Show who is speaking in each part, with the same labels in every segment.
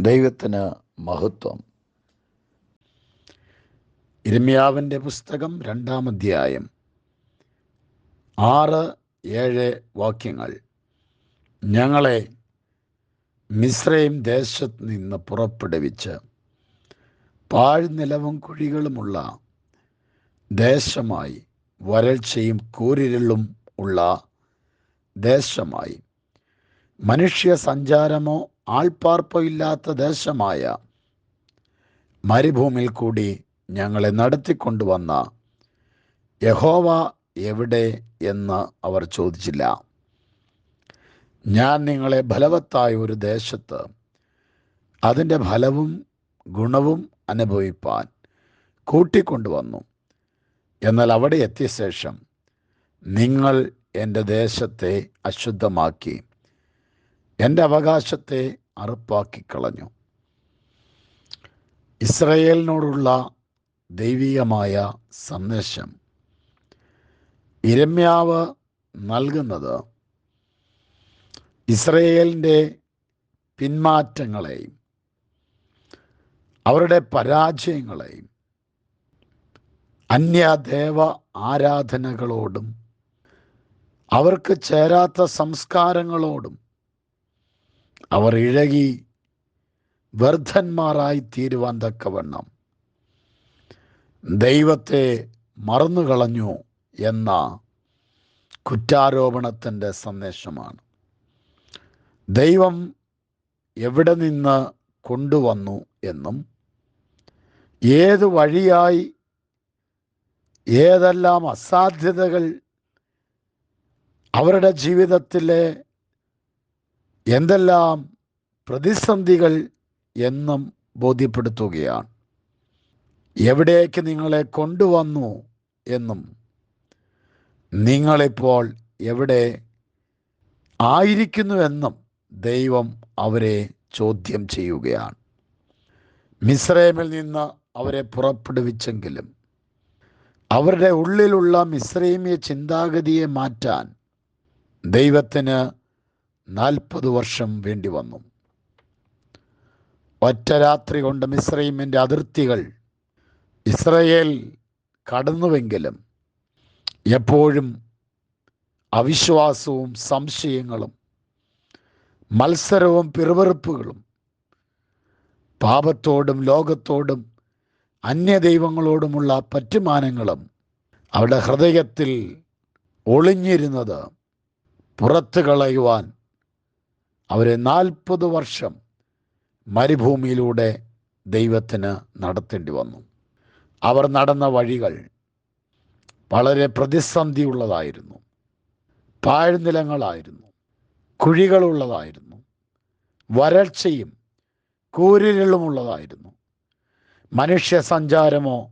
Speaker 1: ദൈവത്തിന് മഹത്വം. ഇരമ്യാവിന്റെ പുസ്തകം രണ്ടാം അധ്യായം. ആറ് ഏഴ് വാക്യങ്ങൾ. ഞങ്ങളെ മിശ്രയും ദേശത്ത് നിന്ന് പുറപ്പെടുവിച്ച് പാഴ്നിലവും കുഴികളുമുള്ള ദേശമായി വരൾച്ചയും കൂരിരുളും ഉള്ള ദേശമായി. മനുഷ്യ സഞ്ചാരമോ ആൾപ്പാർപ്പോ ഇല്ലാത്ത ദേശമായ മരുഭൂമിയിൽ കൂടി ഞങ്ങളെ നടത്തിക്കൊണ്ടുവന്ന യഹോവ എവിടെ എന്ന് അവർ ചോദിച്ചില്ല. ഞാൻ നിങ്ങളെ ഫലവത്തായ ഒരു ദേശത്ത് അതിന്റെ ഫലവും ഗുണവും അനുഭവിപ്പാൻ കൂട്ടിക്കൊണ്ടുവന്നു. എന്നാൽ അവിടെ എത്തിയ ശേഷം നിങ്ങൾ എന്റെ ദേശത്തെ അശുദ്ധമാക്കി എന്റെ അവകാശത്തെ അറുപ്പാക്കി കളഞ്ഞു ഇസ്രയേലിനോടുള്ള ദൈവികമായ സന്ദേശം. ഇരമ്യാവ് നൽകുന്നത് ഇസ്രയേലിന്റെ പിന്മാറ്റങ്ങളെയും അവരുടെ പരാജയങ്ങളെയും അന്യദേവ ആരാധനകളോടും അവർക്ക് ചേരാത്ത സംസ്കാരങ്ങളോടും അവർ ഇഴകി വ്യർത്ഥന്മാരായി തീരുവാൻ തക്കവണ്ണം. ദൈവത്തെ മറന്നുകളഞ്ഞു എന്ന കുറ്റാരോപണത്തിന്റെ സന്ദേശമാണ്. ദൈവം എവിടെ നിന്ന് കൊണ്ടുവന്നു എന്നും ഏത് വഴിയായി ഏതെല്ലാം അസാധ്യതകൾ അവരുടെ ജീവിതത്തിലെ എന്തെല്ലാം പ്രതിസന്ധികൾ എന്നും ബോധ്യപ്പെടുത്തുകയാണ്. എവിടേക്ക് നിങ്ങളെ കൊണ്ടുവന്നു എന്നും. നിങ്ങളിപ്പോൾ എവിടെ ആയിരിക്കുന്നുവെന്നും ദൈവം അവരെ ചോദ്യം ചെയ്യുകയാണ്. മിസ്രൈമിൽ നിന്ന് അവരെ പുറപ്പെടുവിച്ചെങ്കിലും അവരുടെ ഉള്ളിലുള്ള മിശ്രൈമ്യ ചിന്താഗതിയെ മാറ്റാൻ ദൈവത്തിന് നാൽപ്പത് വർഷം വേണ്ടി വന്നു. ഒറ്റ രാത്രി കൊണ്ട് മിസ്രൈമിന്റെ അതിർത്തികൾ ഇസ്രയേൽ കടന്നുവെങ്കിലും എപ്പോഴും അവിശ്വാസവും സംശയങ്ങളും മത്സരവും പിറുവെറുപ്പുകളും പാപത്തോടും ലോകത്തോടും അന്യ ദൈവങ്ങളോടുമുള്ള പറ്റുമാനങ്ങളും അവരുടെ ഹൃദയത്തിൽ ഒളിഞ്ഞിരുന്നത് പുറത്തു കളയുവാൻ അവരെ നാൽപ്പത് വർഷം മരുഭൂമിയിലൂടെ ദൈവത്തിന് നടത്തേണ്ടി വന്നു. അവർ നടന്ന വഴികൾ വളരെ പ്രതിസന്ധിയുള്ളതായിരുന്നു. പാഴ്നിലങ്ങളായിരുന്നു. കുഴികളുള്ളതായിരുന്നു. വരൾച്ചയും കൂരിരളുമുള്ളതായിരുന്നു മനുഷ്യ സഞ്ചാരമോ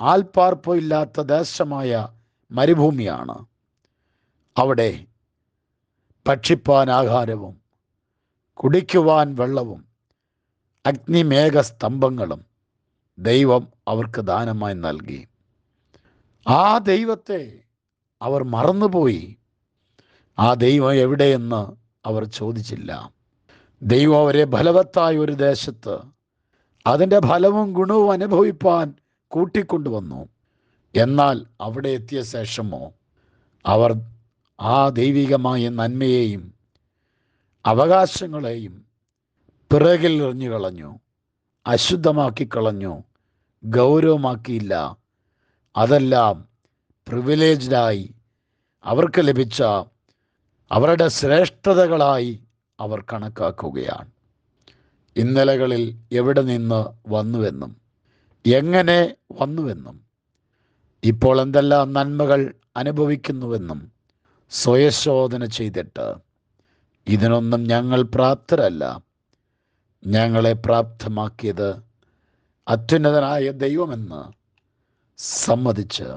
Speaker 1: ആൽപ്പാർപ്പോ ഇല്ലാത്ത ദേശമായ മരുഭൂമിയാണ്. അവിടെ ഭക്ഷിപ്പാൻ ആഹാരവും കുടിക്കുവാൻ വെള്ളവും അഗ്നിമേഘസ്തംഭങ്ങളും ദൈവം അവർക്ക് ദാനമായി നൽകി. ആ ദൈവത്തെ അവർ മറന്നുപോയി. ആ ദൈവം എവിടെയെന്ന് അവർ ചോദിച്ചില്ല. ദൈവം അവരെ ഫലവത്തായ ഒരു ദേശത്ത് അതിന്റെ ഫലവും ഗുണവും അനുഭവിപ്പാൻ കൂട്ടിക്കൊണ്ടുവന്നു. എന്നാൽ അവിടെ എത്തിയ ശേഷമോ അവർ ആ ദൈവികമായ നന്മയെയും അവകാശങ്ങളെയും പിറകിൽ എറിഞ്ഞു കളഞ്ഞു അശുദ്ധമാക്കി കളഞ്ഞു ഗൗരവമാക്കിയില്ല. അതെല്ലാം പ്രിവിലേജ്ഡായി അവർക്ക് ലഭിച്ച അവരുടെ ശ്രേഷ്ഠതകളായി അവർ കണക്കാക്കുകയാണ്. ഇന്നലകളിൽ എവിടെ നിന്ന് വന്നുവെന്നും എങ്ങനെ വന്നുവെന്നും ഇപ്പോൾ എന്തെല്ലാം നന്മകൾ അനുഭവിക്കുന്നുവെന്നും സ്വയശോധന ചെയ്തിട്ട് ഇതിനൊന്നും ഞങ്ങൾ പ്രാപ്തരല്ല. ഞങ്ങളെ പ്രാപ്തമാക്കിയത് അത്യുന്നതനായ ദൈവമെന്ന് സമ്മതിച്ച്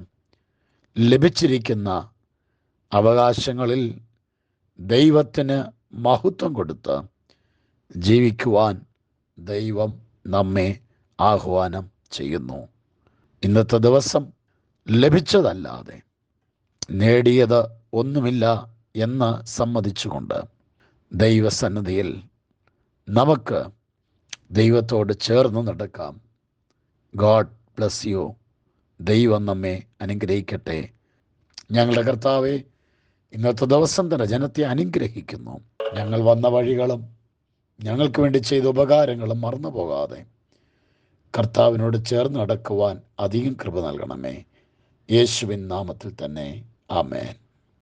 Speaker 1: ലഭിച്ചിരിക്കുന്ന അവകാശങ്ങളിൽ ദൈവത്തിന് മഹത്വം കൊടുത്ത് ജീവിക്കുവാൻ ദൈവം നമ്മെ ആഹ്വാനം ചെയ്യുന്നു. ഇന്നത്തെ ദിവസം ലഭിച്ചതല്ലാതെ നേടിയത് ഒന്നുമില്ല എന്ന് സമ്മതിച്ചുകൊണ്ട് ദൈവസന്നിധിയിൽ നമുക്ക് ദൈവത്തോട് ചേർന്ന് നടക്കാം. ഗോഡ് ബ്ലസ് യു ദൈവം നമ്മെ അനുഗ്രഹിക്കട്ടെ. ഞങ്ങളുടെ കർത്താവെ ഇന്നത്തെ ദിവസം തന്നെ ജനത്തെ അനുഗ്രഹിക്കുന്നു. ഞങ്ങൾ വന്ന വഴികളും ഞങ്ങൾക്ക് വേണ്ടി ചെയ്ത ഉപകാരങ്ങളും മറന്നു പോകാതെ കർത്താവിനോട് ചേർന്ന് നടക്കുവാൻ അധികം കൃപ നൽകണമേ. യേശുവിൻ നാമത്തിൽ തന്നെ. ആമേൻ.